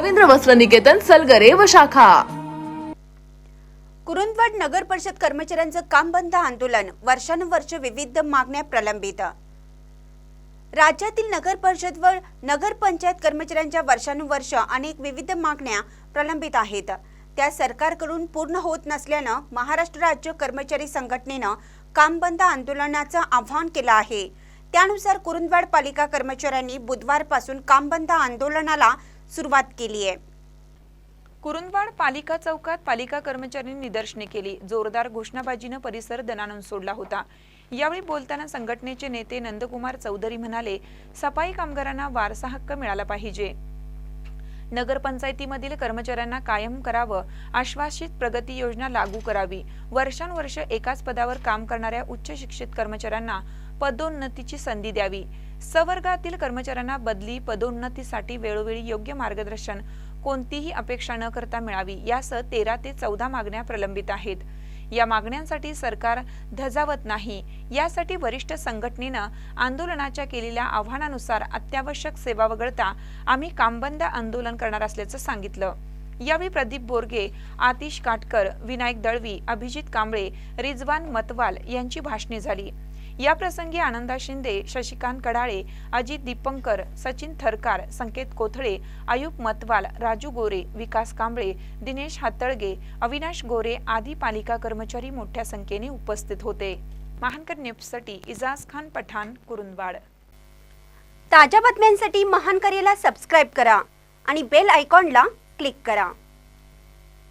रवींद्र वस्त्र निकेतन सलगरे व शाखा. कुरुंदवाड नगर परिषद कर्मचाऱ्यांचं काम बंद आंदोलन वर्षानुवर्ष विविध मागण्या प्रलंबित. राज्यातील नगर परिषद व नगर पंचायत कर्मचाऱ्यांच्या वर्षानुवर्ष अनेक विविध मागण्या प्रलंबित आहेत. त्या सरकारकडून पूर्ण होत नसल्यानं महाराष्ट्र राज्य कर्मचारी संघटनेनं काम बंद आंदोलनाचं आवाहन केलं आहे. त्यानुसार कुरुंदवाड पालिका कर्मचाऱ्यांनी बुधवारपासून काम बंद आंदोलनाला सुरुवात केली आहे. कुरुंदवाड पालिका चौकात पालिका कर्मचाऱ्यांनी निदर्शने केली. जोरदार घोषणाबाजीनं परिसर दणाणून सोडला होता. यावेळी बोलताना संघटनेचे नेते नंदकुमार चौधरी म्हणाले सफाई कामगारांना वारसा हक्क मिळाला पाहिजे. नगरपंचायतीमधील कर्मचाऱ्यांना कायम करावं. आश्वासित प्रगती योजना लागू करावी. वर्षानुवर्ष एकाच पदावर काम करणाऱ्या उच्च शिक्षित कर्मचाऱ्यांना पदोन्नतीची संधी द्यावी. सवर्गातील कर्मचाऱ्यांना बदली पदोन्नतीसाठी वेळोवेळी योग्य मार्गदर्शन कोणतीही अपेक्षा न करता मिळावी यासह तेरा ते चौदा मागण्या प्रलंबित आहेत. या मागण्यांसाठी सरकार धजावत नाही. यासाठी वरिष्ठ संघटनेनं आंदोलनाच्या केलेल्या आव्हानानुसार अत्यावश्यक सेवा वगळता आम्ही कामबंद आंदोलन करणार असल्याचं सांगितलं. यावेळी प्रदीप बोरगे आतिश काटकर विनायक दळवी अभिजित कांबळे रिजवान मतवाल यांची भाषणे झाली. याप्रसंगी आनंदा शिंदे शशिकांत कडाळे अजित दीपंकर सचिन थरकार संकेत कोथळे आयुब मतवाल राजू गोरे विकास कांबळे दिनेश हातळगे अविनाश गोरे आदी पालिका कर्मचारी मोठ्या संख्येने उपस्थित होते. महानकर न्यूजसाठी इजाज खान पठाण कुरुंदवाड. ताज्या बातम्यांसाठी महानकरेला सबस्क्राईब करा आणि बेल आयकॉनला क्लिक करा.